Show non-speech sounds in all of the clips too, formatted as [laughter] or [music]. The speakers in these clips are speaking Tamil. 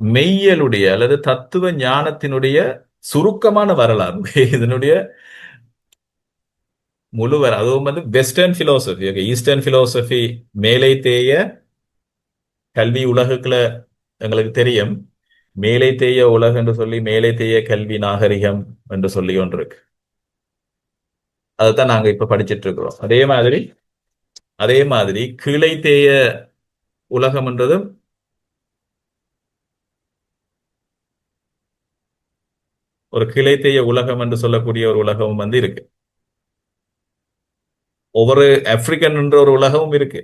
மெய்யலுடைய அல்லது தத்துவ ஞானத்தினுடைய சுருக்கமான வரலாறு. [laughs] இதனுடைய முழுவர் அதுவும் வந்து western philosophy okay eastern philosophy மேலை தேய கல்வி உலகுக்குள்ள எங்களுக்கு தெரியும். மேலை தேய உலகம் என்று சொல்லி மேலை தேய கல்வி நாகரிகம் என்று சொல்லி ஒன்று இருக்கு. அதைத்தான் நாங்க இப்ப படிச்சிட்டு இருக்கிறோம். அதே மாதிரி அதே மாதிரி கீழை தேய உலகம் ஒரு கிளைத்தைய உலகம் என்று சொல்லக்கூடிய ஒரு உலகமும் வந்து இருக்கு. ஒவ்வொரு ஆப்பிரிக்கன் என்ற ஒரு உலகமும் இருக்கு.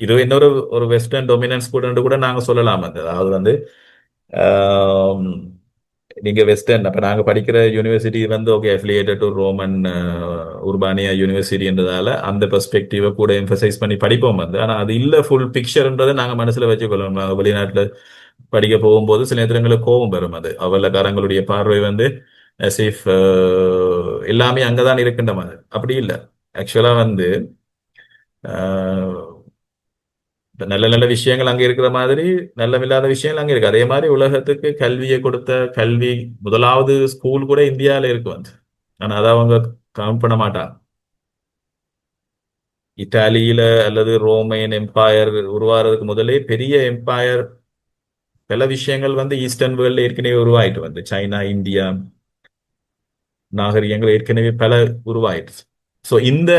இது இன்னொரு ஒரு வெஸ்டர்ன் டொமினன்ஸ் கூட கூட நாங்க சொல்லலாம். அந்த அதாவது வந்து ஆம், நீங்க வெஸ்டர்ன் அப்ப நாங்க படிக்கிற யூனிவர்சிட்டி வந்து okay affiliated to Roman Urbania யூனிவர்சிட்டின்றதால அந்த பெர்ஸ்பெக்டிவை கூட எம்பசைஸ் பண்ணி படிப்போம் வந்து. ஆனா அது இல்ல ஃபுல் பிக்சர்ன்றதை நாங்க மனசுல வச்சுக்கொள்ளணும் நாங்க வெளிநாட்டுல படிக்க போகும்போது சில நேரங்களுக்கு கோபம் வரும் அது. அவலக்காரங்களுடைய பார்வை வந்து எல்லாமே அங்கதான் இருக்கின்ற மாதிரி. அப்படி இல்லை. ஆக்சுவலா வந்து நல்ல நல்ல விஷயங்கள் அங்க இருக்கிற மாதிரி நல்லமில்லாத விஷயங்கள் அங்க இருக்கு. அதே மாதிரி உலகத்துக்கு கல்வியை கொடுத்த கல்வி முதலாவது ஸ்கூல் கூட இந்தியால இருக்கு வந்து. ஆனா அதை அவங்க கவுண்ட் பண்ண மாட்டாங்க. இத்தாலியில அல்லது ரோமைன் எம்பையர் உருவாகிறதுக்கு முதலே பெரிய எம்பையர் பல விஷயங்கள் வந்து ஈஸ்டர்ன் வேர்ல்ட்ல ஏற்கனவே உருவாயிட்டு வந்து. சைனா இந்தியா நாகரிகங்கள் ஏற்கனவே பல உருவாயிடுச்சு. ஸோ இந்த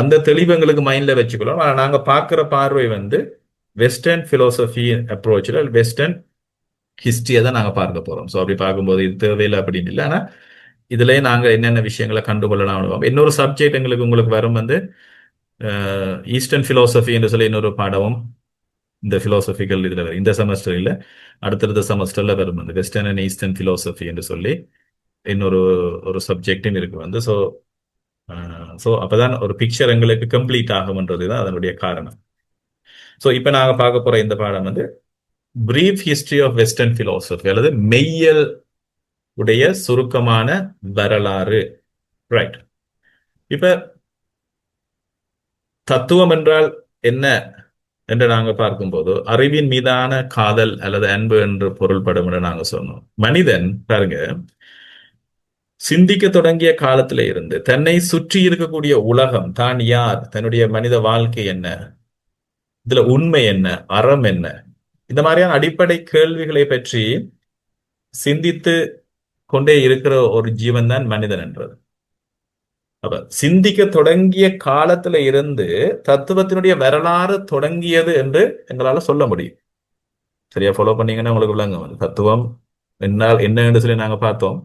அந்த தெளிவு எங்களுக்கு மைண்ட்ல வச்சுக்கலாம் ஆனால் நாங்கள் பார்க்குற பார்வை வந்து வெஸ்டர்ன் ஃபிலோசஃபி அப்ரோச்சில் வெஸ்டர்ன் ஹிஸ்டரியை தான் நாங்கள் பார்க்க போகிறோம் ஸோ அப்படி பார்க்கும்போது இது தேவையில்லை அப்படின்னு இல்லை. ஆனா இதுலயே நாங்கள் என்னென்ன விஷயங்களை கண்டுகொள்ளலாம் இன்னொரு சப்ஜெக்ட் எங்களுக்கு உங்களுக்கு வரும் வந்து ஈஸ்டர்ன் ஃபிலோசஃபி என்று சொல்லி இன்னொரு பாடமும் இந்த பிலோசபிக்கல் இதுல வரும். இந்த செமஸ்டர் இல்ல அடுத்தடுத்த செமஸ்டரில் வரும். வந்து வெஸ்டர்ன் அண்ட் ஈஸ்டர்ன் ஃபிலோசஃபி என்று சொல்லி இன்னொரு ஒரு சப்ஜெக்டும் இருக்கு வந்து. ஸோ ஸோ அப்பதான் ஒரு பிக்சர் எங்களுக்கு கம்ப்ளீட் ஆகும்ன்றது தான் அதனுடைய காரணம். ஸோ இப்போ நாங்கள் பார்க்க போற இந்த பாடம் வந்து brief history of western philosophy அல்லது மெய்யல் உடைய சுருக்கமான வரலாறு. ரைட் இப்ப தத்துவம் என்றால் என்ன? என்று நாங்க பார்க்கும்போது அறிவின் மீதான காதல் அல்லது அன்பு என்று பொருள்படும் என்று நாங்க சொன்னோம். மனிதன் பாருங்க சிந்திக்க தொடங்கிய காலத்தில இருந்து தன்னை சுற்றி இருக்கக்கூடிய உலகம் தான் யார் தன்னுடைய மனித வாழ்க்கை என்ன இதுல உண்மை என்ன அறம் என்ன இந்த மாதிரியான அடிப்படை கேள்விகளை பற்றி சிந்தித்து கொண்டே இருக்கிற ஒரு ஜீவன் தான் மனிதன் என்றது. அப்ப சிந்திக்க தொடங்கிய காலத்துல இருந்து தத்துவத்தினுடைய வரலாறு தொடங்கியது என்று எங்களால சொல்ல முடியும். சரியா ஃபாலோ பண்ணீங்கன்னா உங்களுக்கு விளங்கும். தத்துவம் என்ன என்ன என்று சொல்லி நாங்க பார்த்தோம்.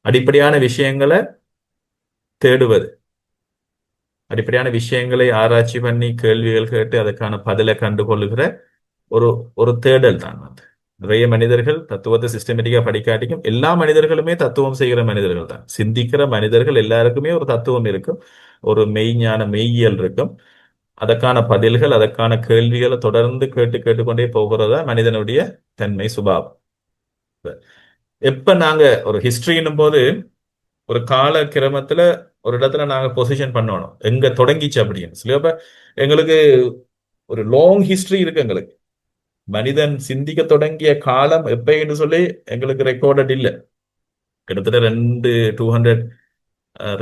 அடிப்படையான விஷயங்களை தேடுவது. அடிப்படையான விஷயங்களை ஆராய்ச்சி பண்ணி கேள்விகள் கேட்டு அதுக்கான பதிலை கண்டுகொள்ளுகிற ஒரு ஒரு தேடல் தான் அது. நிறைய மனிதர்கள் தத்துவத்தை சிஸ்டமேட்டிக்கா படிக்காட்டிக்கும் எல்லா மனிதர்களுமே தத்துவம் செய்கிற மனிதர்கள் தான். சிந்திக்கிற மனிதர்கள் எல்லாருக்குமே ஒரு தத்துவம் இருக்கும். ஒரு மெய்ஞான மெய்யியல் இருக்கும். அதற்கான பதில்கள் அதற்கான கேள்விகளை தொடர்ந்து கேட்டு கேட்டுக்கொண்டே போகிறதா மனிதனுடைய தன்மை சுபாவம். எப்ப நாங்க ஒரு ஹிஸ்டரின்னும் போது ஒரு கால கிரமத்துல ஒரு இடத்துல நாங்க பொசிஷன் பண்ணணும். எங்க தொடங்கிச்சு அப்படின்னு சொல்லி. அப்ப எங்களுக்கு ஒரு லாங் ஹிஸ்டரி இருக்கு எங்களுக்கு. மனிதன் சிந்திக்க தொடங்கிய காலம் எப்பன்னு சொல்லி எங்களுக்கு ரெக்கார்டட் இல்லை. கிட்டத்தட்ட ரெண்டு டூ ஹண்ட்ரட்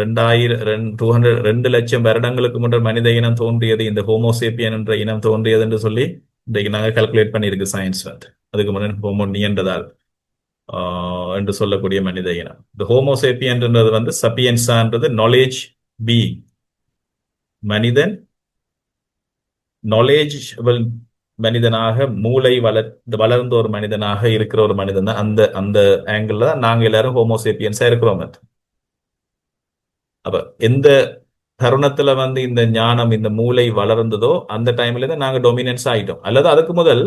ரெண்டாயிரம் ரெண்டு டூ ஹண்ட்ரட் ரெண்டு லட்சம் வருடங்களுக்கு முன்னர் மனித இனம் தோன்றியது இந்த ஹோமோசேப்பியன் என்ற இனம் தோன்றியது என்று சொல்லி இன்றைக்கு நாங்கள் கல்குலேட் பண்ணியிருக்கு சயின்ஸ் வந்து. அதுக்கு முன்னாடி ஹோமோ நியன்றதால் என்று சொல்லக்கூடிய மனித இனம். இந்த ஹோமோசேப்பியன்றது வந்து சப்பியன்ஸான்றது நாலேஜ் பி மனிதன் நாலேஜ் மனிதனாக மூளை வளர்ந்து வளர்ந்த ஒரு மனிதனாக இருக்கிற ஒரு மனிதன் தான் அந்த அந்த ஆங்கிள் தான் நாங்க எல்லாரும் ஹோமோசேப்பியன்ஸா இருக்கிறோம் அப்ப எந்த தருணத்துல வந்து இந்த ஞானம் இந்த மூளை வளர்ந்ததோ அந்த டைம்ல இருந்து நாங்க டொமினன்ஸ் ஆயிட்டோம். அல்லது அதுக்கு முதல்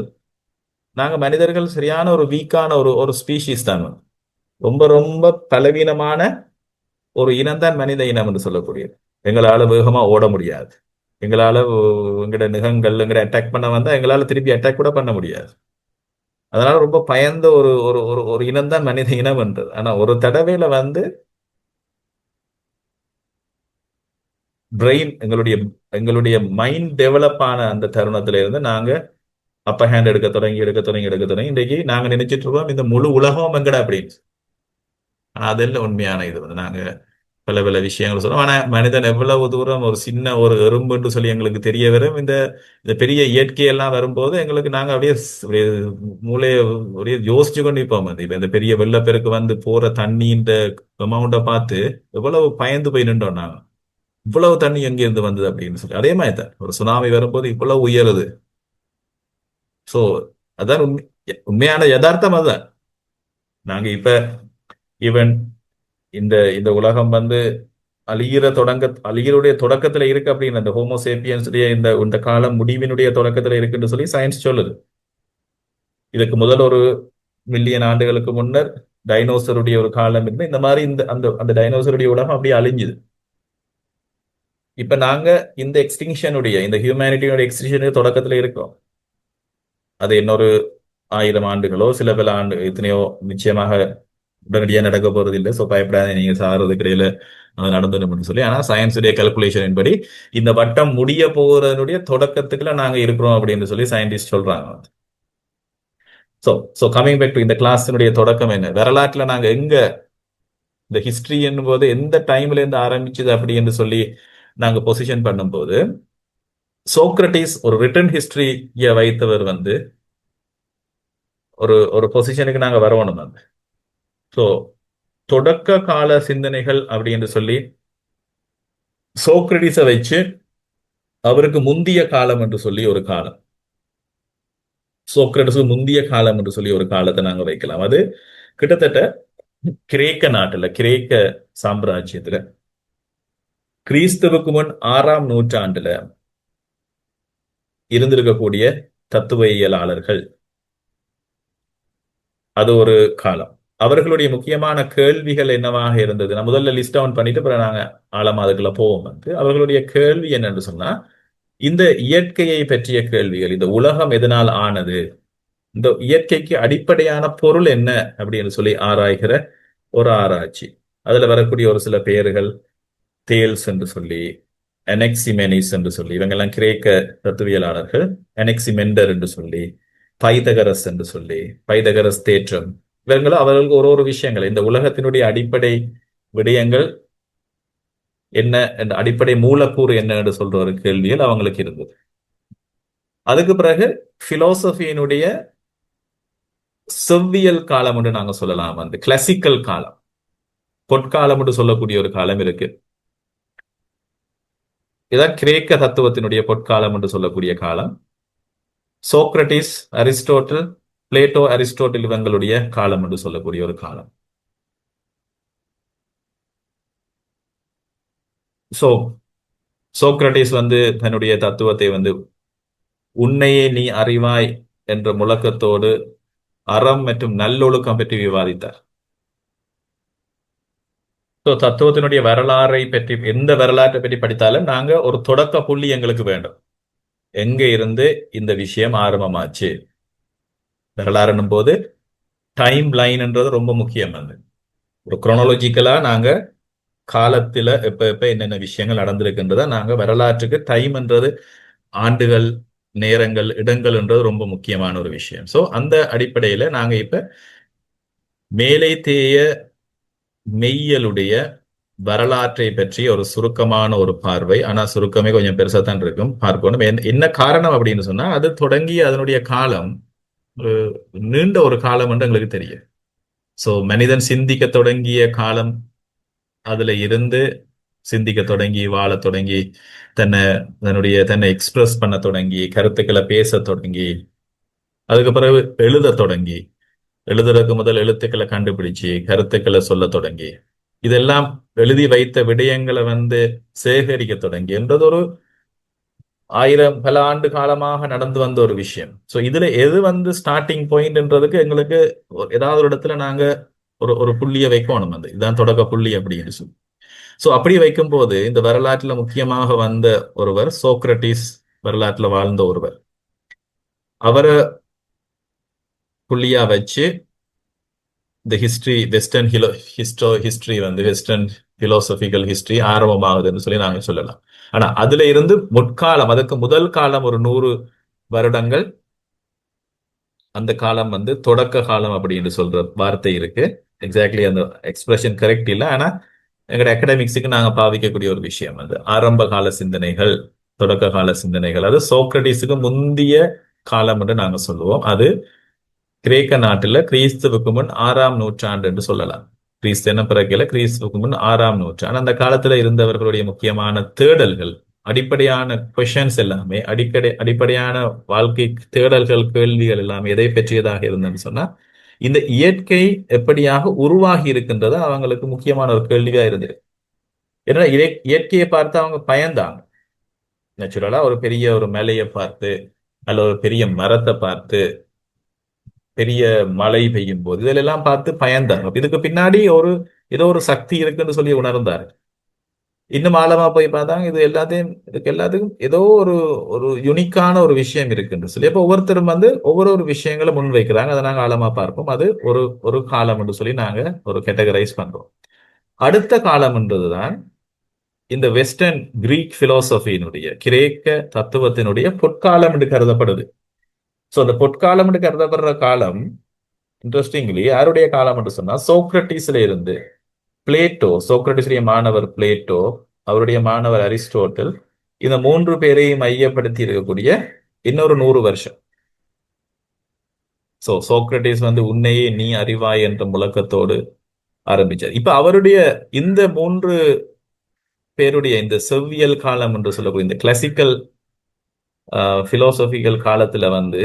நாங்க மனிதர்கள் சரியான ஒரு வீக்கான ஒரு ஒரு ஸ்பீஷிஸ் தான் ரொம்ப ரொம்ப பலவீனமான ஒரு இனம் தான் மனித இனம் என்று சொல்லக்கூடியது. எங்களால வேகமா ஓட முடியாது. எங்களால் ஒ- எங்கட நிகங்கள் எங்கட அட்டாக் பண்ண வந்தால் எங்களால் திருப்பி அட்டாக் கூட பண்ண முடியாது. அதனால ரொம்ப பயந்த ஒரு ஒரு ஒரு ஒரு இனம் தான் மனித இனம் என்றது ஆனால் ஒரு தடவையில வந்து பிரெயின் எங்களுடைய எங்களுடைய மைண்ட் டெவலப் ஆன அந்த தருணத்துல இருந்து நாங்க அப்ப ஹேண்ட் எடுக்க தொடங்கி எடுக்க தொடங்கி எடுக்க தொடங்கி இன்றைக்கு நாங்க நினைச்சிட்டு இருக்கோம் இந்த முழு உலகம் எங்கடா அப்படின்னு. ஆனா அதெல்லாம் உண்மையான இது வந்து நாங்க பல பல விஷயங்கள் சொல்றோம். ஆனா மனிதன் எவ்வளவு தூரம் ஒரு சின்ன ஒரு எறும்புன்னு சொல்லி எங்களுக்கு தெரிய வரும். இந்த இந்த பெரிய இயற்கையெல்லாம் வரும்போது எங்களுக்கு நாங்க அப்படியே மூளைய அப்படியே யோசிச்சு கொண்டு நிற்போம் வந்து இப்ப இந்த பெரிய வெள்ளப்பெருக்கு வந்து போற தண்ணின்ற அமௌண்ட்டை பார்த்து எவ்வளவு பயந்து போய் நின்றோம் நாங்க. இவ்வளவு தண்ணி எங்க இருந்து வந்தது அப்படின்னு சொல்லி. அதே மாதிரி தான். ஒரு சுனாமி வரும்போது இவ்வளவு உயருது. சோ அதான் உண்மை உண்மையான யதார்த்தம் அதுதான். நாங்க இப்ப ஈவன் இந்த இந்த உலகம் வந்து அழிகிற தொடங்க அழிகிறோடைய தொடக்கத்துல இருக்கு அப்படின்னு அந்த ஹோமோசேப்பியன்ஸுடைய இந்த இந்த காலம் முடிவினுடைய தொடக்கத்துல இருக்குன்னு சொல்லி சயின்ஸ் சொல்லுது. இதுக்கு முதல் ஒரு மில்லியன் ஆண்டுகளுக்கு முன்னர் டைனோசருடைய ஒரு காலம் இருந்து இந்த மாதிரி இந்த அந்த அந்த டைனோசருடைய உலகம் அப்படியே அழிஞ்சுது. இப்ப நாங்க இந்த எக்ஸ்டிங்ஷனுடைய இந்த ஹியூமனிட்டியோட எக்ஸ்டிங்ஷனுடைய தொடக்கத்துல இருக்கோம். அது இன்னொரு ஆயிரம் ஆண்டுகளோ சில பல ஆண்டு எத்தனையோ நிச்சயமாக உடனடியாக நடக்க போறது இல்லை. ஸோ பயப்படாத நீங்க சாகிறதுக்கு இடையில அது நடந்துடும் சொல்லி. ஆனா சயின்ஸுடைய கல்குலேஷன் படி இந்த வட்டம் முடிய போறதுடைய தொடக்கத்துக்குள்ள நாங்க இருக்கிறோம் அப்படின்னு சொல்லி சயின்டிஸ்ட் சொல்றாங்க. So so coming back to இந்த கிளாஸினுடைய தொடக்கம் என்ன? வரலாற்றில் நாங்க எங்க இந்த ஹிஸ்டரி போது எந்த டைம்ல இருந்து ஆரம்பிச்சது அப்படி என்று சொல்லி நாங்க பொசிஷன் பண்ணும்போது சோக்ரட்டிஸ் ஒரு ரிட்டன் ஹிஸ்டரிய வைத்தவர் வந்து ஒரு ஒரு பொசிஷனுக்கு நாங்க வரணும் வந்து ஸோ தொடக்க கால சிந்தனைகள் அப்படின்னு சொல்லி சோக்ரடிஸை வச்சு அவருக்கு முந்திய காலம் என்று சொல்லி ஒரு காலம். சோக்ரடிஸு முந்திய காலம் என்று சொல்லி ஒரு காலத்தை நாங்க வைக்கலாம். அது கிட்டத்தட்ட கிரேக்க நாட்டுல கிரேக்க சாம்ராஜ்யத்துல கிறிஸ்துவுக்கு முன் ஆறாம் நூற்றாண்டுல இருந்திருக்கக்கூடிய தத்துவ இயலாளர்கள் அது ஒரு காலம். அவர்களுடைய முக்கியமான கேள்விகள் என்னவாக இருந்தது? நான் முதல்ல லிஸ்ட் டவுன் பண்ணிட்டு பிறகு நாங்க ஆழமா அதுக்குள்ள போவோம் வந்து. அவர்களுடைய கேள்வி என்னன்னு சொன்னா இந்த இயற்கையை பற்றிய கேள்விகள் இந்த உலகம் எதனால் ஆனது இந்த இயற்கைக்கு அடிப்படையான பொருள் என்ன அப்படின்னு சொல்லி ஆராய்கிற ஒரு ஆராய்ச்சி. அதுல வரக்கூடிய ஒரு சில பெயர்கள் தேல்ஸ் என்று சொல்லி எனெக்சிமெனிஸ் என்று சொல்லி இவங்கெல்லாம் கிரேக்க தத்துவியலாளர்கள் எனெக்சிமெண்டர் என்று சொல்லி பைதகரஸ் என்று சொல்லி பைதகரஸ் தேற்றம் இவங்களும் அவர்களுக்கு ஒரு ஒரு விஷயங்கள். இந்த உலகத்தினுடைய அடிப்படை விடயங்கள் என்ன என்ற அடிப்படை மூலக்கூறு என்ன என்று சொல்ற ஒரு கேள்வியில் அவங்களுக்கு இருந்தது. அதுக்கு பிறகு பிலோசபியினுடைய செவ்வியல் காலம் என்று நாங்க சொல்லலாம். வந்து கிளாசிக்கல் காலம். பொற்காலம் என்று சொல்லக்கூடிய ஒரு காலம் இருக்கு. இதான் கிரேக்க தத்துவத்தினுடைய பொற்காலம் என்று சொல்லக்கூடிய காலம். சோக்ரட்டிஸ் அரிஸ்டோட்டல் பிளேட்டோ அரிஸ்டோட்டில் இவங்களுடைய காலம் என்று சொல்லக்கூடிய ஒரு காலம். சோ சோக்ரட்டிஸ் வந்து தன்னுடைய தத்துவத்தை வந்து உன்னையே நீ அறிவாய் என்ற முழக்கத்தோடு அறம் மற்றும் நல்லொழுக்கம் பற்றி விவாதித்தார். ஸோ தத்துவத்தினுடைய வரலாறை பற்றி எந்த வரலாற்றை பற்றி படித்தாலும் நாங்க ஒரு தொடக்க புள்ளி எங்களுக்கு வேண்டும். எங்க இருந்து இந்த விஷயம் ஆரம்பமாச்சு? வரலாறுன்னும் போது டைம் லைன்ன்றது ரொம்ப முக்கியம் அது. ஒரு குரோனாலஜிக்கலா நாங்க காலத்துல எப்ப எப்ப என்னென்ன விஷயங்கள் நடந்திருக்குன்றத நாங்க வரலாற்றுக்கு டைம்ன்றது ஆண்டுகள் நேரங்கள் இடங்கள்ன்றது ரொம்ப முக்கியமான ஒரு விஷயம். சோ அந்த அடிப்படையில நாங்க இப்ப மேலை தேய மெய்யலுடைய வரலாற்றை பற்றி ஒரு சுருக்கமான ஒரு பார்வை. ஆனா சுருக்கமே கொஞ்சம் பெருசா தான் இருக்கும். பார்க்கணும். என்ன காரணம் அப்படின்னு சொன்னா அது தொடங்கி அதனுடைய காலம் ஒரு நீண்ட ஒரு காலம் என்று எங்களுக்கு தெரியும். சோ மனிதன் சிந்திக்க தொடங்கிய காலம் அதுல இருந்து சிந்திக்க தொடங்கி வாழத் தொடங்கி தன்னை தன்னுடைய தன்னை எக்ஸ்பிரஸ் பண்ண தொடங்கி கருத்துக்களை பேச தொடங்கி அதுக்கு பிறகு எழுத தொடங்கி எழுதுறதுக்கு முதல் எழுத்துக்களை கண்டுபிடிச்சு கருத்துக்களை சொல்ல தொடங்கி இதெல்லாம் எழுதி வைத்த விடயங்களை வந்து சேகரிக்க தொடங்கி என்றது ஒரு ஆயிரம் பல ஆண்டு காலமாக நடந்து வந்த ஒரு விஷயம். சோ இதுல எது வந்து ஸ்டார்டிங் பாயிண்ட்ன்றதுக்கு எங்களுக்கு ஏதாவது ஒரு இடத்துல நாங்க ஒரு ஒரு புள்ளியை வைக்கணும் வந்து இதுதான் தொடக்க புள்ளி அப்படின்னு சொல்லி. சோ அப்படி வைக்கும்போது இந்த வரலாற்றுல முக்கியமாக வந்த ஒருவர் சோக்ரட்டிஸ் வரலாற்றுல வாழ்ந்த ஒருவர். அவரை புள்ளியா வச்சு இந்த ஹிஸ்டரி வெஸ்டர்ன் ஹிலோ ஹிஸ்டோ ஹிஸ்டரி வந்து வெஸ்டர்ன் பிலோசபிக்கல் ஹிஸ்டரி ஆரம்பமாகுதுன்னு சொல்லி நாங்க சொல்லலாம். ஆனா அதுல இருந்து முற்காலம் அதுக்கு முதல் காலம் ஒரு நூறு வருடங்கள் அந்த காலம் வந்து தொடக்க காலம் அப்படின்னு சொல்ற வார்த்தை இருக்கு. எக்ஸாக்ட்லி அந்த எக்ஸ்பிரஷன் கரெக்ட் இல்லை. ஆனா எங்களோட அகடமிக்ஸுக்கு நாங்க பாவிக்கக்கூடிய ஒரு விஷயம் அது. ஆரம்ப கால சிந்தனைகள் தொடக்க கால சிந்தனைகள் அது சோக்ரட்டிஸுக்கு முந்திய காலம் என்று நாங்க சொல்லுவோம். அது கிரேக்க நாட்டுல கிறிஸ்துவுக்கு முன் ஆறாம் நூற்றாண்டு என்று சொல்லலாம். கிறிஸ்தன என்ன கிறிஸ்துக்கு முன் ஆறாம் நூற்றாண்டு. அந்த காலத்துல இருந்தவர்களுடைய முக்கியமான தேடல்கள் அடிப்படையான கொஷன்ஸ் எல்லாமே அடிக்கடி அடிப்படையான வாழ்க்கை தேடல்கள் கேள்விகள் எல்லாமே எதை பற்றியதாக இருந்ததுன்னு சொன்னா இந்த இயற்கை எப்படியாக உருவாகி இருக்கின்றது அவங்களுக்கு முக்கியமான ஒரு கேள்வியா இருந்தது. ஏன்னா இயற்கையை பார்த்து அவங்க பயந்தாங்க. நேச்சுரலா ஒரு பெரிய ஒரு மலையை பார்த்து அல்ல ஒரு பெரிய மரத்தை பார்த்து பெரிய மழை பெய்யும் போது இதெல்லாம் பார்த்து பயந்தார். இதுக்கு பின்னாடி ஒரு ஏதோ ஒரு சக்தி இருக்குன்னு சொல்லி உணர்ந்தாரு. இன்னும் ஆழமா போய் பார்த்தாங்க இது எல்லாத்தையும் இதுக்கு எல்லாத்துக்கும் ஏதோ ஒரு ஒரு யுனிக்கான ஒரு விஷயம் இருக்குன்னு சொல்லி. அப்போ ஒவ்வொருத்தரும் வந்து ஒவ்வொரு ஒரு விஷயங்களை முன் வைக்கிறாங்க அதை நாங்கள் ஆழமா பார்ப்போம். அது ஒரு ஒரு காலம் என்று சொல்லி நாங்க ஒரு கேட்டகரைஸ் பண்றோம். அடுத்த காலம்ன்றதுதான் இந்த வெஸ்டர்ன் கிரீக் பிலோசபியினுடைய கிரேக்க தத்துவத்தினுடைய பொற்காலம் என்று கருதப்படுது. ஸோ அந்த பொற்காலம் என்று கருதப்படுற காலம் இன்ட்ரெஸ்டிங்லி யாருடைய காலம் என்று சொன்னா சோக்ரட்டிஸ்ல இருந்து பிளேட்டோ சோக்ரட்டிஸுடைய மாணவர் பிளேட்டோ அவருடைய மாணவர் அரிஸ்டோட்டல் இந்த மூன்று பேரையும் மையப்படுத்தி இருக்கக்கூடிய இன்னொரு நூறு வருஷம். சோ சோக்ரட்டிஸ் வந்து உன்னையே நீ அறிவாய் என்ற முழக்கத்தோடு ஆரம்பிச்சார். இப்ப அவருடைய இந்த மூன்று பேருடைய இந்த செவ்வியல் காலம் என்று சொல்லக்கூடிய இந்த கிளாசிக்கல் பிலோசபிக்கல் காலத்துல வந்து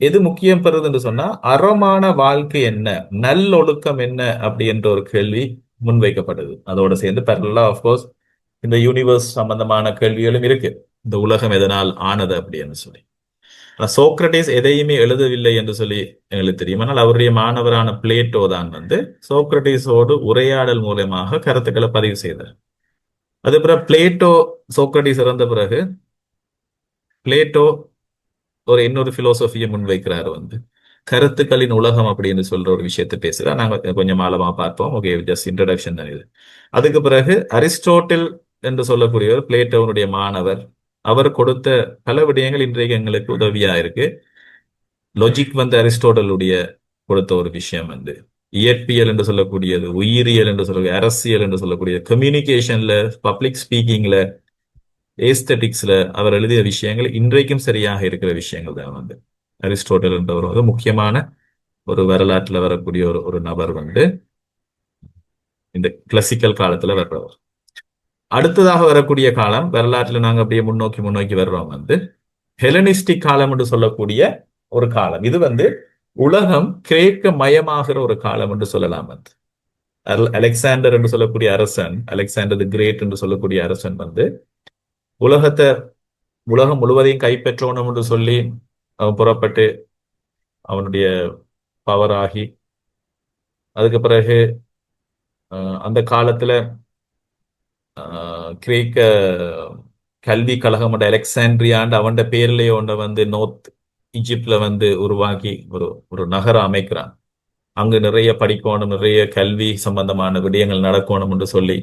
எது முக்கியம் பெறுது என்று சொன்னா அறமான வாழ்க்கை என்ன? நல்லொழுக்கம் என்ன? அப்படி என்ற ஒரு கேள்வி முன்வைக்கப்படுது. அதோட சேர்ந்து பரலா ஆஃப்கோர்ஸ் இந்த யூனிவர்ஸ் சம்பந்தமான கேள்விகளும் இருக்கு. இந்த உலகம் எதனால் ஆனது அப்படின்னு சொல்லி. ஆனா சோக்ரட்டிஸ் எதையுமே எழுதவில்லை என்று சொல்லி எங்களுக்கு தெரியும் ஆனால் அவருடைய மாணவரான பிளேட்டோ தான் வந்து சோக்ரட்டிஸோடு உரையாடல் மூலமாக கருத்துக்களை பதிவு செய்தார். அது பிறகு பிளேட்டோ சோக்ரட்டிஸ் இறந்த பிறகு பிளேட்டோ ஒரு இன்னொரு பிலோசபியை முன்வைக்கிறாரு வந்து. கருத்துக்களின் உலகம் அப்படின்னு சொல்ற ஒரு விஷயத்தை பேசுறா நாங்க கொஞ்சம் ஆழமா பார்ப்போம். ஓகே ஜஸ்ட் இன்ட்ரடக்ஷன் தான் இது. அதுக்கு பிறகு அரிஸ்டோட்டில் என்று சொல்லக்கூடியவர் பிளேட்டோனுடைய மாணவர் அவர் கொடுத்த பல விடயங்கள் இன்றைக்கு எங்களுக்கு உதவியா இருக்கு. லொஜிக் வந்து அரிஸ்டோட்டலுடைய கொடுத்த ஒரு விஷயம் வந்து. இயற்பியல் என்று சொல்லக்கூடியது உயிரியல் என்று சொல்லக்கூடிய அரசியல் என்று சொல்லக்கூடிய கம்யூனிகேஷன்ல பப்ளிக் ஸ்பீக்கிங்ல ஏஸ்தட்டிக்ஸ்ல அவர் எழுதிய விஷயங்கள் இன்றைக்கும் சரியாக இருக்கிற விஷயங்கள் தான் வந்து. அரிஸ்டோட்டல் என்றவர் வந்து முக்கியமான ஒரு வரலாற்றுல வரக்கூடிய ஒரு ஒரு நபர் வந்து இந்த கிளாசிக்கல் காலத்துல வர்றவர் அடுத்ததாக வரக்கூடிய காலம் வரலாற்றுல நாங்க அப்படியே முன்னோக்கி முன்னோக்கி வர்றோம் வந்து ஹெலனிஸ்டிக் காலம் என்று சொல்லக்கூடிய ஒரு காலம். இது வந்து உலகம் கிரேக்க மயமாகிற ஒரு காலம் என்று சொல்லலாம் வந்து. அலெக்சாண்டர் என்று சொல்லக்கூடிய அரசன் அலெக்சாண்டர் தி கிரேட் என்று சொல்லக்கூடிய அரசன் வந்து உலகத்தை உலகம் முழுவதையும் கைப்பற்றணும் என்று சொல்லி அவன் புறப்பட்டு அவனுடைய பவர் ஆகி அதுக்கு பிறகு அந்த காலத்துல கிரேக்க கல்வி கழகம் அலெக்சாண்ட்ரியாண்டு அவன் பேர்லயே ஒன்றை வந்து நோர்த் ஈஜிப்ட்ல வந்து உருவாக்கி ஒரு ஒரு நகரம் அமைக்கிறான். அங்கு நிறைய படிக்கணும் நிறைய கல்வி சம்பந்தமான விடயங்கள் நடக்கணும் என்று சொல்லி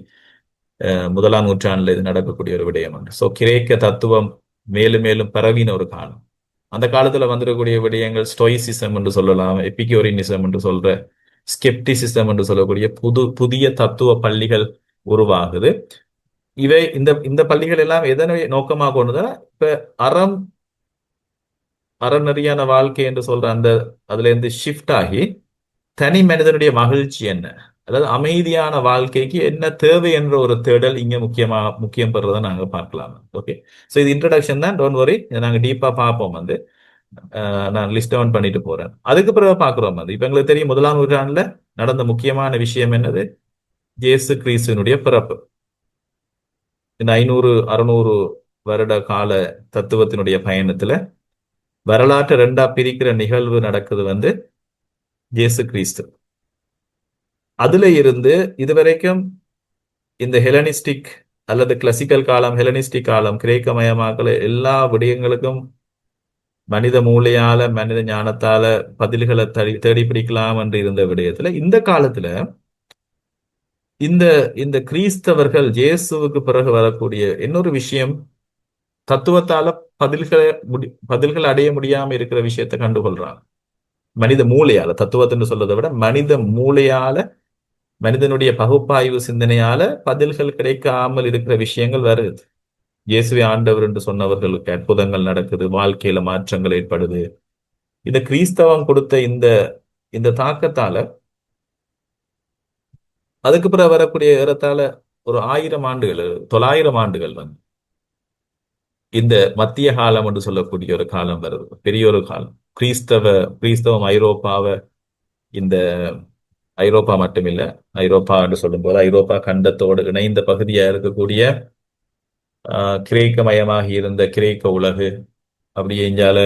முதலாம் நூற்றாண்டுல இது நடக்கக்கூடிய ஒரு விடயம் உண்டு ஸோ கிரேக்க தத்துவம் மேலும் மேலும் பரவின ஒரு காலம். அந்த காலத்துல வந்துடக்கூடிய விடயங்கள் ஸ்டோயிசிசம் என்று சொல்லலாம் எபிக்யூரினிசம் என்று சொல்ற ஸ்கெப்டிசிசம் என்று சொல்லக்கூடிய புது புதிய தத்துவ பள்ளிகள் உருவாகுது. இவை இந்த இந்த பள்ளிகள் எல்லாம் எதனை நோக்கமாக கொண்டுதான் இப்ப அறம் அறநெறியான வாழ்க்கை என்று சொல்ற அந்த அதுல இருந்து ஷிஃப்ட் ஆகி தனி மனிதனுடைய மகிழ்ச்சி என்ன? அதாவது அமைதியான வாழ்க்கைக்கு என்ன தேவை என்ற ஒரு தேடல் இங்க முக்கியமா முக்கியம் பெறதை நாங்க பார்க்கலாம். ஓகே ஸோ இது இன்ட்ரடக்ஷன் தான். டோன்ட் வரி நாங்க டீப்பா பார்ப்போம் வந்து. நான் லிஸ்ட் டவுன் பண்ணிட்டு போறேன். அதுக்கு பிறகு பாக்குறோம் வந்து. இப்ப எங்களுக்கு தெரியும் முதலாம் நூற்றாண்டுல நடந்த முக்கியமான விஷயம் என்னது? ஜேசு கிறிஸ்துவனுடைய பிறப்பு. இந்த ஐநூறு அறுநூறு வருட கால தத்துவத்தினுடைய பயணத்துல வரலாற்று ரெண்டா பிரிக்கிற நிகழ்வு நடக்குது வந்து ஜேசு கிறிஸ்து. அதுல இருந்து இதுவரைக்கும் இந்த ஹெலனிஸ்டிக் அல்லது கிளாசிக்கல் காலம் ஹெலனிஸ்டிக் காலம் கிரேக்க மயமாக்கல எல்லா விடயங்களுக்கும் மனித மூளையால மனித ஞானத்தால பதில்களை தேடி தேடி பிடிக்கலாம் என்று இருந்த விடயத்துல இந்த காலத்துல இந்த இந்த கிறிஸ்தவர்கள் இயேசுவுக்கு பிறகு வரக்கூடிய இன்னொரு விஷயம் தத்துவத்தால பதில்களை முடி பதில்கள் அடைய முடியாம இருக்கிற விஷயத்த கண்டுகொள்றாங்க. மனித மூளையால தத்துவத்தின்னு சொல்றதை விட மனித மூளையால மனிதனுடைய பகுப்பாய்வு சிந்தனையால பதில்கள் கிடைக்காமல் இருக்கிற விஷயங்கள் வருது இயேசுவை ஆண்டவர் என்று சொன்னவர்களுக்கு அற்புதங்கள் நடக்குது வாழ்க்கையில மாற்றங்கள் ஏற்படுது. இந்த கிறிஸ்தவம் கொடுத்த இந்த இந்த தாக்கத்தால அதுக்கு பிறகு வரக்கூடிய ஏறத்தால ஒரு ஆயிரம் ஆண்டுகள் தொள்ளாயிரம் ஆண்டுகள் வந்து இந்த மத்திய காலம் என்று சொல்லக்கூடிய ஒரு காலம் வருது பெரிய ஒரு காலம். கிறிஸ்தவ கிறிஸ்தவம் ஐரோப்பாவை இந்த ஐரோப்பா மட்டுமில்ல ஐரோப்பா என்று சொல்லும்போது ஐரோப்பா கண்டத்தோடு இணைந்த பகுதியா இருக்கக்கூடிய ஆஹ், கிரேக்க மயமாகி இருந்த கிரேக்க உலகு அப்படியே இஞ்சால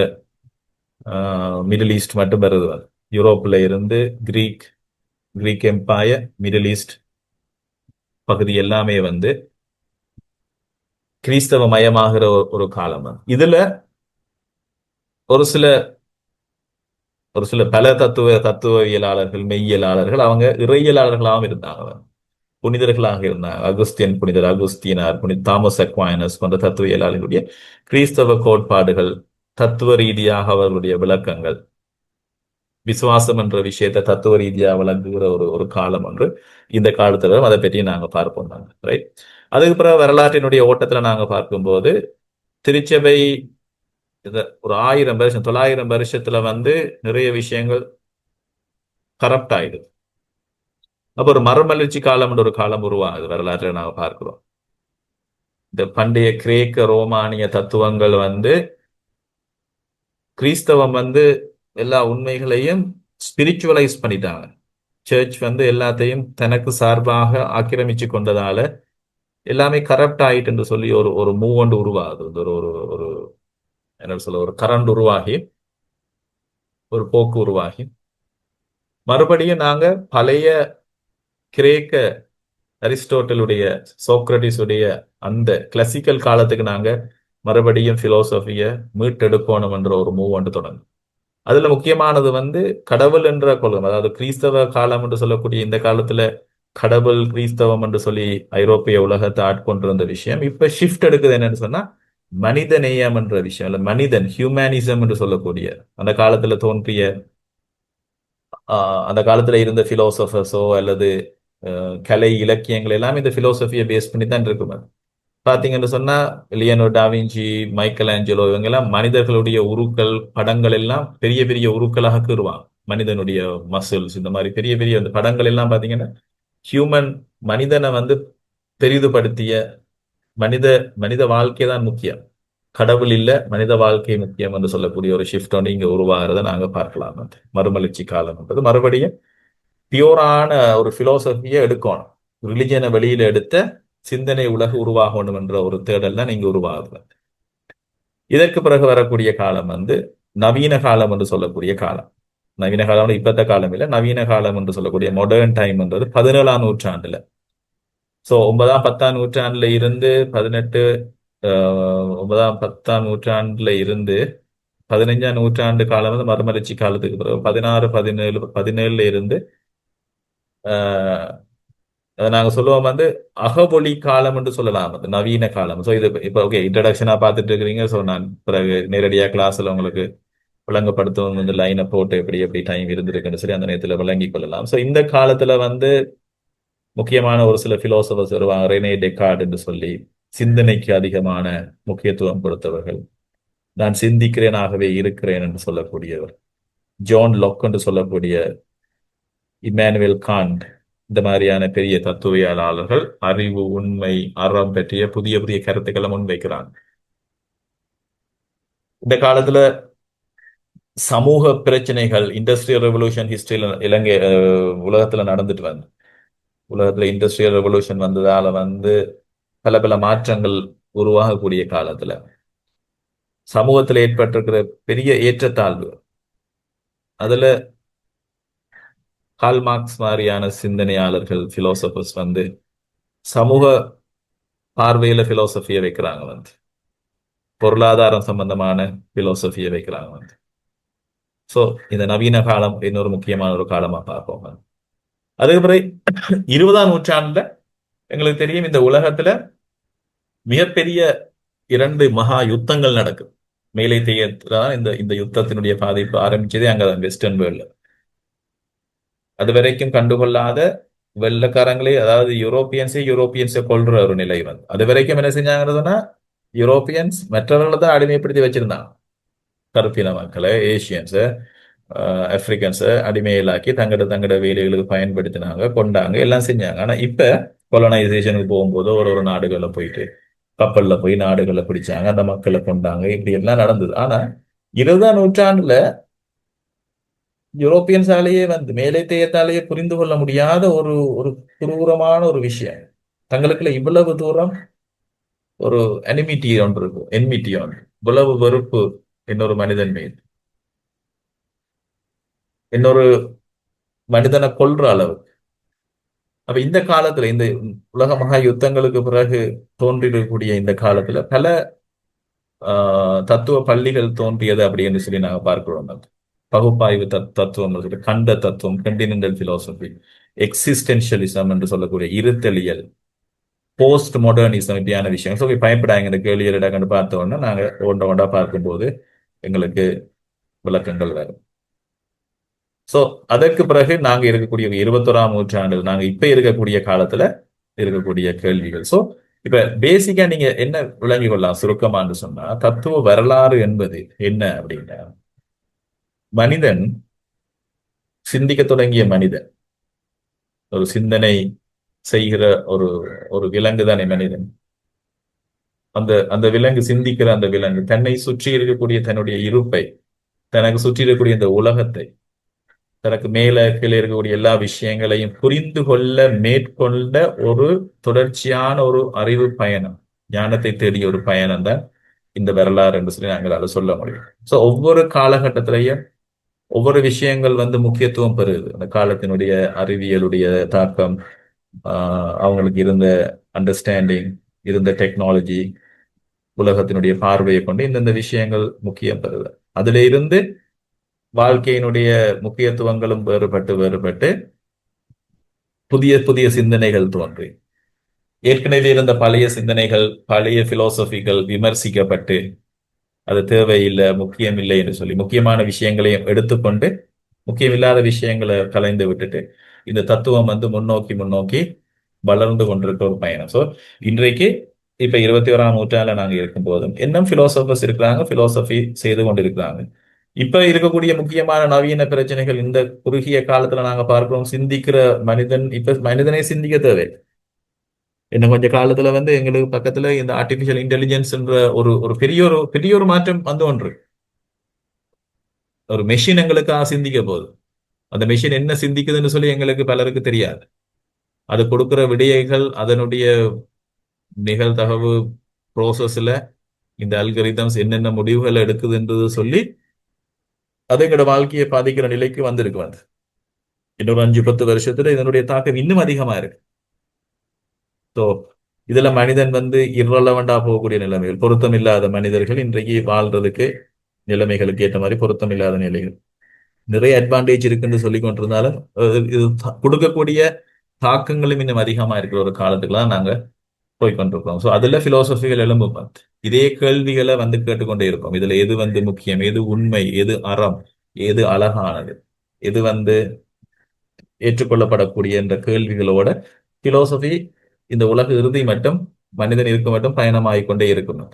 மிடில் ஈஸ்ட் மட்டும் வருது அது. யூரோப்ல இருந்து Greek Greek empire Middle East பகுதி எல்லாமே வந்து கிறிஸ்தவ மயமாகிற ஒரு- காலம் இதுல ஒரு சில ஒரு சில பல தத்துவ தத்துவவியலாளர்கள் மெய்யியலாளர்கள் அவங்க இறையியலாளர்களாகவும் இருந்தாங்க புனிதர்களாக இருந்தாங்க. அகுஸ்தியன் புனிதர் அகுஸ்தீனார் புனித தாமஸ் அக்வாயினஸ் போன்ற தத்துவியலாளர்களுடைய கிறிஸ்தவ கோட்பாடுகள் தத்துவ ரீதியாக அவர்களுடைய விளக்கங்கள் விசுவாசம் என்ற விஷயத்தை தத்துவ ரீதியாக விளங்குகிற ஒரு ஒரு காலம் ஒன்று. இந்த காலத்துல அதை பற்றி நாங்க பார்ப்போம் நாங்க. ரைட் அதுக்கு பிறகு வரலாற்றினுடைய ஓட்டத்துல நாங்க பார்க்கும்போது திருச்சபை இந்த ஒரு ஆயிரம் வருஷம் தொள்ளாயிரம் வருஷத்துல வந்து நிறைய விஷயங்கள் கரப்ட் ஆயிடுது. அப்ப ஒரு மறுமலர்ச்சி காலம் ஒரு காலம் உருவாகுது வரலாற்றை நாங்கள் பார்க்கிறோம். இந்த பண்டைய கிரேக்க ரோமானிய தத்துவங்கள் வந்து கிறிஸ்தவம் வந்து எல்லா உண்மைகளையும் ஸ்பிரிச்சுவலைஸ் பண்ணிட்டாங்க. சர்ச் வந்து எல்லாத்தையும் தனக்கு சார்பாக ஆக்கிரமிச்சு கொண்டதால எல்லாமே கரப்ட் ஆயிட்டு என்று சொல்லி ஒரு ஒரு மூவ் ஒன்று உருவாகுது. ஒரு ஒரு ஒரு என்ன சொல்ல ஒரு கரண்ட் உருவாகி ஒரு போக்கு உருவாகி. மறுபடியும் நாங்க பழைய கிரேக்க அரிஸ்டோட்டலுடைய சோக்ரட்டிஸுடைய அந்த கிளாசிக்கல் காலத்துக்கு நாங்க மறுபடியும் பிலோசபிய மீட்டெடுக்கணும் என்ற ஒரு மூவ் வந்து தொடங்கும் அதுல முக்கியமானது வந்து கடவுள் என்ற கொள்கை. அதாவது கிறிஸ்தவ காலம் என்று சொல்லக்கூடிய இந்த காலத்துல கடவுள் கிறிஸ்தவம் என்று சொல்லி ஐரோப்பிய உலகத்தை ஆட்கொண்டிருந்த விஷயம். இப்ப ஷிஃப்ட் எடுக்குது என்னன்னு சொன்னா மனித நேயம் என்ற விஷயம் இல்ல மனிதன் ஹியூமனிசம் என்று சொல்லக்கூடிய அந்த காலத்துல தோன்றிய ஆஹ், அந்த காலத்துல இருந்த பிலோசபர்ஸோ அல்லது கலை இலக்கியங்கள் எல்லாம் இந்த பிலோசபியை பேஸ் பண்ணி தான் இருக்கும் அது. பாத்தீங்கன்னு சொன்னா லியனோ டாவிஞ்சி மைக்கேல் ஆஞ்சலோ இவங்க எல்லாம் மனிதர்களுடைய உருக்கள் படங்கள் எல்லாம் பெரிய பெரிய உருக்களாக கூறுவாங்க மனிதனுடைய மசில்ஸ் இந்த மாதிரி பெரிய பெரிய அந்த படங்கள் எல்லாம் பாத்தீங்கன்னா ஹியூமன் மனிதனை வந்து பெரிதுபடுத்திய மனித மனித வாழ்க்கை தான் முக்கியம். கடவுள் இல்ல மனித வாழ்க்கை முக்கியம் என்று சொல்லக்கூடிய ஒரு ஷிஃப்ட் ஒன்று இங்க உருவாகிறத நாங்க பார்க்கலாம். வந்து மறுமலர்ச்சி காலம்ன்றது மறுபடியும் பியூரான ஒரு பிலோசபியை எடுக்கணும். ரிலிஜனை வெளியில எடுத்த சிந்தனை உலக உருவாகணும் என்ற ஒரு தேடல் தான் இங்க உருவாகுது. இதற்கு பிறகு வரக்கூடிய காலம் வந்து நவீன காலம் என்று சொல்லக்கூடிய காலம். நவீன காலம் இப்பத்த காலம் இல்ல நவீன காலம் என்று சொல்லக்கூடிய மாடர்ன் டைம்ன்றது பதினேழாம் நூற்றாண்டுல. சோ ஒன்பதாம் பத்தாம் நூற்றாண்டுல இருந்து பதினெட்டு ஆஹ், ஒன்பதாம் பத்தாம் நூற்றாண்டுல இருந்து பதினஞ்சாம் நூற்றாண்டு காலம் வந்து மறுமலர்ச்சி காலத்துக்கு பிறகு பதினாறு பதினேழு பதினேழுல இருந்து ஆஹ், அதை நாங்க சொல்லுவோம் வந்து அகவொளி காலம் என்று சொல்லலாம் அது நவீன காலம். ஸோ இது இப்போ ஓகே இன்ட்ரடக்ஷனா பார்த்துட்டு இருக்கிறீங்க. ஸோ நான் பிறகு நேரடியாக கிளாஸ்ல உங்களுக்கு விளங்கப்படுத்தும் வந்து லைனை போட்டு எப்படி எப்படி டைம் இருந்திருக்குன்னு சொல்லி அந்த நேரத்தில் விளங்கி கொள்ளலாம். ஸோ இந்த காலத்துல வந்து முக்கியமான ஒரு சில பிலோசபர்ஸ் வருவாங்க ரெனே டெக்கார்ட் என்று சொல்லி. சிந்தனைக்கு அதிகமான முக்கியத்துவம் கொடுத்தவர்கள். நான் சிந்திக்கிறேனாகவே இருக்கிறேன் என்று சொல்லக்கூடியவர். ஜோன் லொக் என்று சொல்லக்கூடிய இமானுவேல் காண்ட் இந்த மாதிரியான பெரிய தத்துவியலாளர்கள் அறிவு உண்மை அறம் பற்றிய புதிய புதிய கருத்துக்களை முன்வைக்கிறாங்க. இந்த காலத்துல சமூக பிரச்சனைகள் இண்டஸ்ட்ரியல் ரெவல்யூஷன் ஹிஸ்டரியில இலங்கை உலகத்துல நடந்துட்டு வந்து உலகத்துல இண்டஸ்ட்ரியல் ரெவல்யூஷன் வந்ததால வந்து பல பல மாற்றங்கள் உருவாகக்கூடிய காலத்துல. சமூகத்துல ஏற்பட்டிருக்கிற பெரிய ஏற்றத்தாழ்வு. அதுல கால் மார்க்ஸ் மாதிரியான சிந்தனையாளர்கள் பிலோசபர்ஸ் வந்து சமூக பார்வையில பிலோசபியை வைக்கிறாங்க வந்து. பொருளாதாரம் சம்பந்தமான பிலோசபியை வைக்கிறாங்க வந்து. சோ இந்த நவீன காலம் இன்னொரு முக்கியமான ஒரு காலமா பார்ப்போம். அதுக்கப்புறம் இருபதாம் நூற்றாண்டுல எங்களுக்கு தெரியும் இந்த உலகத்துல மிகப்பெரிய இரண்டு மகா யுத்தங்கள் நடக்கும் மேலை தான் இந்த இந்த யுத்தத்தினுடைய பாதிப்பு ஆரம்பிச்சதே அங்கதான் வெஸ்டர்ன் வேர்ல்ட்ல அது வரைக்கும் கண்டுகொள்ளாத வெள்ளக்காரங்களே அதாவது யூரோப்பியன்ஸே யூரோப்பியன்ஸை கொள்ற ஒரு நிலை வந்து அது வரைக்கும் என்ன செஞ்சாங்கிறதுனா யூரோப்பியன்ஸ் மற்றவர்களை தான் அடிமைப்படுத்தி வச்சிருந்தாங்க. கருப்பின மக்களை ஏசியன்ஸை ஆப்பிரிக்கன்ஸை அடிமையிலாக்கி தங்கட தங்கட வேலைகளுக்கு பயன்படுத்தினாங்க கொண்டாங்க எல்லாம் செஞ்சாங்க. ஆனா இப்ப கொலனைசேஷனுக்கு போகும்போது ஒரு ஒரு நாடுகளில் போயிட்டு கப்பல்ல போய் நாடுகளை பிடிச்சாங்க அந்த மக்களை கொண்டாங்க இப்படி எல்லாம் நடந்தது. ஆனா இருபதாம் நூற்றாண்டுல யூரோப்பியன்ஸாலேயே வந்து மேலே தேயத்தாலேயே புரிந்து கொள்ள முடியாத ஒரு ஒரு குரூரமான ஒரு விஷயம். தங்களுக்குள்ள இவ்வளவு தூரம் ஒரு அனிமிட்டி ஒன்று இருக்கும் என்மிட்டி ஒன்று. இவ்வளவு வெறுப்பு இன்னொரு மனிதன் மீது இன்னொரு மனிதனை கொல்ற அளவு அப்ப இந்த காலத்துல இந்த உலக மகா யுத்தங்களுக்கு பிறகு தோன்றிடக்கூடிய இந்த காலத்துல பல தத்துவ பள்ளிகள் தோன்றியது அப்படின்னு சொல்லி நாங்க பார்க்கிறோம். பகுப்பாய்வு தத் தத்துவம் கண்ட தத்துவம் கண்டினென்டல் பிலோசபி எக்ஸிஸ்டென்ஷியலிசம் என்று சொல்லக்கூடிய இருத்தலியல் போஸ்ட் மாடர்னிசம் இப்படியான விஷயம் ஸோ பயப்படாங்க இந்த இடம் கண்டு பார்த்த உடனே நாங்கள் ஒன்றை ஒன்றா பார்க்கும்போது எங்களுக்கு விளக்கங்கள் வரும். சோ அதற்கு பிறகு நாங்க இருக்கக்கூடிய இருபத்தோராம் நூற்றாண்டு நாங்க இப்ப இருக்கக்கூடிய காலத்துல இருக்கக்கூடிய கேள்விகள். சோ இப்ப பேசிக்கா நீங்க என்ன விளங்கி கொள்ளலாம்? சுருக்கமான்னு சொன்னா தத்துவ வரலாறு என்பது என்ன அப்படின்னா மனிதன் சிந்திக்க தொடங்கிய மனிதன். ஒரு சிந்தனை செய்கிற ஒரு ஒரு விலங்கு தானே மனிதன். அந்த அந்த விலங்கு சிந்திக்கிற அந்த விலங்கு தன்னை சுற்றி இருக்கக்கூடிய தன்னுடைய இருப்பை தனக்கு சுற்றி இருக்கக்கூடிய இந்த உலகத்தை தனக்கு மேல கீழே இருக்கக்கூடிய எல்லா விஷயங்களையும் புரிந்து கொள்ள மேற்கொண்ட ஒரு தொடர்ச்சியான ஒரு அறிவு பயணம். ஞானத்தை தேடிய ஒரு பயணம் தான் இந்த வரலாறு என்று சொல்லி நாங்கள் அதை சொல்ல முடியும். சோ ஒவ்வொரு காலகட்டத்திலையும் ஒவ்வொரு விஷயங்கள் வந்து முக்கியத்துவம் பெறுது. அந்த காலத்தினுடைய அறிவியலுடைய தாக்கம் அவங்களுக்கு இருந்த அண்டர்ஸ்டாண்டிங் இருந்த டெக்னாலஜி உலகத்தினுடைய பார்வையை கொண்டு இந்தந்த விஷயங்கள் முக்கியம் பெறுது. அதுல இருந்து வாழ்க்கையினுடைய முக்கியத்துவங்களும் வேறுபட்டு வேறுபட்டு புதிய புதிய சிந்தனைகள் தோன்றி. ஏற்கனவே இருந்த பழைய சிந்தனைகள் பழைய பிலோசபிகள் விமர்சிக்கப்பட்டு அது தேவையில்லை முக்கியம் இல்லை என்று சொல்லி முக்கியமான விஷயங்களையும் எடுத்துக்கொண்டு முக்கியமில்லாத விஷயங்களை கலைந்து விட்டுட்டு இந்த தத்துவம் வந்து முன்னோக்கி முன்னோக்கி வளர்ந்து கொண்டிருக்க ஒரு பயணம். ஸோ இன்றைக்கு இப்ப இருபத்தி ஓராம் நூற்றாண்டுல நாங்க இருக்கும் போதும் இன்னும் பிலோசபர்ஸ் இருக்கிறாங்க பிலோசபி செய்து கொண்டிருக்கிறாங்க. இப்ப இருக்கக்கூடிய முக்கியமான நவீன பிரச்சனைகள் இந்த குறுகிய காலத்துல நாங்க பார்க்கிறோம். சிந்திக்கிற மனிதன் இப்ப மனிதனை சிந்திக்க தேவை. இன்னும் கொஞ்ச காலத்துல வந்து எங்களுக்கு பக்கத்துல இந்த ஆர்டிபிஷியல் இன்டெலிஜென்ஸ்ன்ற ஒரு ஒரு பெரிய ஒரு பெரிய ஒரு மாற்றம் வந்து ஒன்று. ஒரு மெஷின் எங்களுக்காக சிந்திக்க போகுது. அந்த மெஷின் என்ன சிந்திக்குதுன்னு சொல்லி எங்களுக்கு பலருக்கு தெரியாது. அது கொடுக்கிற விடயங்கள் அதனுடைய நிகழ்தகவு ப்ரோசஸ்ல இந்த அல்கரிதம்ஸ் என்னென்ன முடிவுகள் எடுக்குதுன்றது சொல்லி அது எங்களோட வாழ்க்கையை பாதிக்கிற நிலைக்கு வந்திருக்கு வந்து. இன்னொரு அஞ்சு பத்து வருஷத்துல இதனுடைய தாக்கம் இன்னும் அதிகமா இருக்கு. ஸோ இதுல மனிதன் வந்து இரலவெண்டா போகக்கூடிய நிலைமைகள் பொருத்தம் இல்லாத மனிதர்கள் இன்றைக்கு வாழ்றதுக்கு நிலைமைகளுக்கு ஏற்ற மாதிரி பொருத்தம் இல்லாத நிலைகள். நிறைய அட்வான்டேஜ் இருக்குன்னு சொல்லி கொண்டிருந்தாலும் இது கொடுக்கக்கூடிய தாக்கங்களும் இன்னும் அதிகமா இருக்கிற ஒரு காலத்துக்குலாம் நாங்க போய் கொண்டிருக்கிறோம். ஸோ அதுல பிலோசபிகள் எழும்பும் இதே கேள்விகளை வந்து கேட்டுக்கொண்டே இருப்போம். இதுல எது வந்து முக்கியம்? எது உண்மை? எது அறம்? எது அழகானது? எது வந்து ஏற்றுக்கொள்ளப்படக்கூடிய என்ற கேள்விகளோட பிலோசபி இந்த உலக இறுதி மட்டும் மனிதன் இருக்க மட்டும் பயணமாகிக்கொண்டே இருக்கணும்